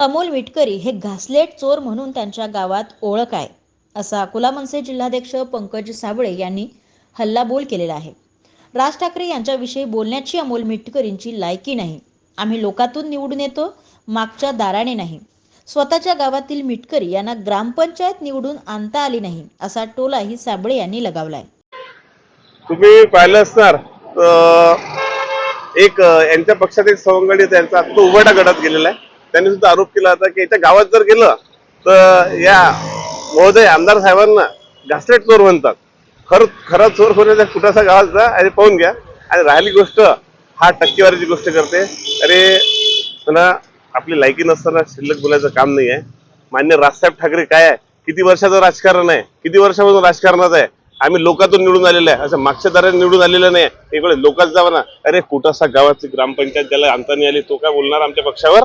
अमोल मिटकरी हे घासलेट चोर म्हणून त्यांच्या गावात ओळख आहे असा अकोला मनसे जिल्हाध्यक्ष पंकज साबळे यांनी हल्लाबोल केलेला आहे. राज ठाकरे यांच्याविषयी बोलण्याची अमोल मिटकरींची लायकी नाही. आम्ही लोकातून निवडून येतो मागच्या दाराने नाही. स्वतःच्या गावातील मिटकरी यांना ग्रामपंचायत निवडून आणता आली नाही असा टोलाही साबळे यांनी लगावलाय. तुम्ही पाहिलं असणार एक यांच्या पक्षात एक सवंगडी त्यांचा तो उघडा गडत गेलेला आहे. त्यांनी सुद्धा आरोप केला होता की याच्या गावात जर गेलं तर या महोदय आमदार साहेबांना घासलेट चोर म्हणतात. खर खरा चोर होण्याचा कुठासा गावात जा आणि पाहून घ्या. आणि राहिली गोष्ट हा टक्केवारीची गोष्ट करते. अरे त्यांना आपली लायकी नसताना शिल्लक बोलायचं काम नाही आहे. मान्य राजसाहेब ठाकरे काय आहे? किती वर्षाचं राजकारण आहे? किती वर्षापासून राजकारणात आहे? आम्ही लोकातून निवडून आलेलं आहे. असं मागच्या दाराने निवडून आलेलं नाही. एक वेळेस लोकात जावं ना. अरे कुठासा गावाची ग्रामपंचायत ज्याला आणता आली तो काय बोलणार आमच्या पक्षावर?